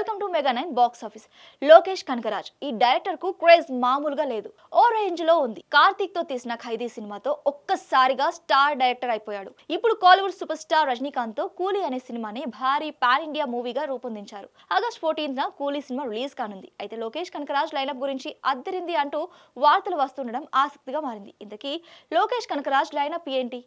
Welcome to mega nine box office. Lokesh Kanagaraj ఈ డైరెక్టర్కు craze మామూలుగా లేదు. ఓ రేంజ్లో ఉంది. కార్తీక్తో తీసిన ఖైదీ సినిమాతో ఒక్కసారిగా స్టార్ డైరెక్టర్ అయిపోయాడు. ఇప్పుడు కాలీవుడ్ సూపర్ స్టార్ రజనీకాంత్తో కూలీ అనే సినిమాని భారీ పాన్ ఇండియా మూవీగా రూపొందించారు. ఆగస్ట్ ఫోర్టీన్త్ న కూలీ సినిమా రిలీజ్ కానుంది. అయితే లోకేష్ కనకరాజ్ లైనప్ గురించి అద్దరింది అంటూ వార్తలు వస్తుండడం ఆసక్తిగా మారింది. ఇంతకీ లోకేష్ కనకరాజ్ లైనప్ ఏంటి?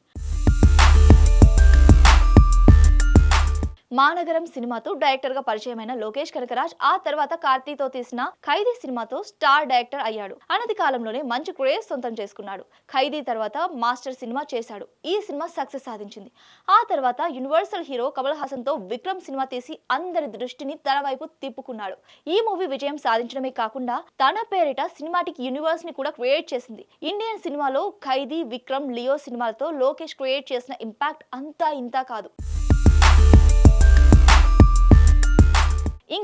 మానగరం సినిమాతో డైరెక్టర్గా పరిచయమైన లోకేష్ కనకరాజ్ ఆ తర్వాత కార్తీతో తీసిన ఖైదీ సినిమాతో స్టార్ డైరెక్టర్ అయ్యాడు. అనతి కాలంలోనే మంచి క్రేజ్ సొంతం చేసుకున్నాడు. ఖైదీ తర్వాత మాస్టర్ సినిమా చేశాడు. ఈ సినిమా సక్సెస్ సాధించింది. ఆ తర్వాత యూనివర్సల్ హీరో కమల్ హాసన్తో విక్రమ్ సినిమా తీసి అందరి దృష్టిని తన వైపు తిప్పుకున్నాడు. ఈ మూవీ విజయం సాధించడమే కాకుండా తన పేరిట సినిమాటిక్ యూనివర్స్ని కూడా క్రియేట్ చేసింది. ఇండియన్ సినిమాలో ఖైదీ విక్రమ్ లియో సినిమాలతో లోకేష్ క్రియేట్ చేసిన ఇంపాక్ట్ అంతా ఇంతా కాదు.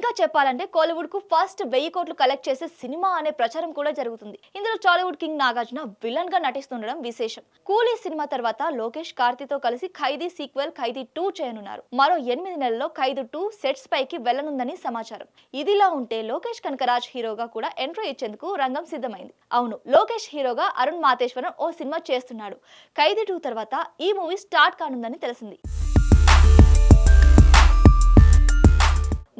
ఇంకా చెప్పాలంటే కోలీవుడ్కు ఫస్ట్ వెయ్యి కోట్లు కలెక్ట్ చేసే సినిమా అనే ప్రచారం కూడా జరుగుతుంది. ఇందులో టాలీవుడ్ కింగ్ నాగార్జున విలన్గా నటిస్తుండడం విశేషం. కూలీ సినిమా తర్వాత లోకేష్ కార్తీతో కలిసి ఖైదీ సీక్వెల్ ఖైదీ టూ చేయనున్నారు. మరో ఎనిమిది నెలల్లో ఖైదీ టూ సెట్స్ పైకి వెళ్ళనుందని సమాచారం. ఇదిలా ఉంటే లోకేష్ కనకరాజ్ హీరోగా కూడా ఎంట్రీ ఇచ్చేందుకు రంగం సిద్ధమైంది. అవును లోకేష్ హీరోగా అరుణ్ మాతేశ్వరన్ ఓ సినిమా చేస్తున్నాడు. ఖైదీ టూ తర్వాత ఈ మూవీ స్టార్ట్ కానుందని తెలిసింది.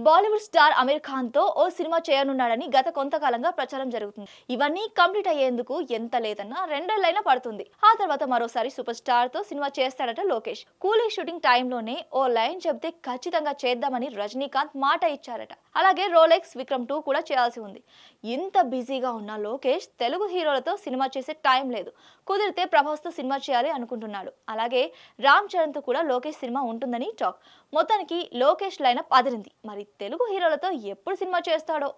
బాలీవుడ్ స్టార్ అమీర్ ఖాన్తో ఓ సినిమా చేయనున్నాడని గత కొంతకాలంగా ప్రచారం జరుగుతుంది. ఇవన్నీ కంప్లీట్ అయ్యేందుకు ఎంత లేదన్నా రెండేళ్ళైనా పడుతుంది. ఆ తర్వాత మరోసారి సూపర్ స్టార్తో సినిమా చేస్తాడట లోకేష్. కూలీ షూటింగ్ టైంలోనే ఓ లైన్ చెబితే ఖచ్చితంగా చేద్దామని రజనీకాంత్ మాట ఇచ్చారట. అలాగే రోలెక్స్ విక్రమ్ టూ కూడా చేయాల్సి ఉంది. ఇంత బిజీగా ఉన్న లోకేష్ తెలుగు హీరోలతో సినిమా చేసే టైం లేదు. కుదిరితే ప్రభాస్తో సినిమా చేయాలి అనుకుంటున్నాడు. అలాగే రామ్ చరణ్తో కూడా లోకేష్ సినిమా ఉంటుందని టాక్. మొత్తానికి లోకేష్ లైనప్ అదిరింది. మరి తెలుగు హీరోలతో ఎప్పుడు సినిమా చేస్తాడో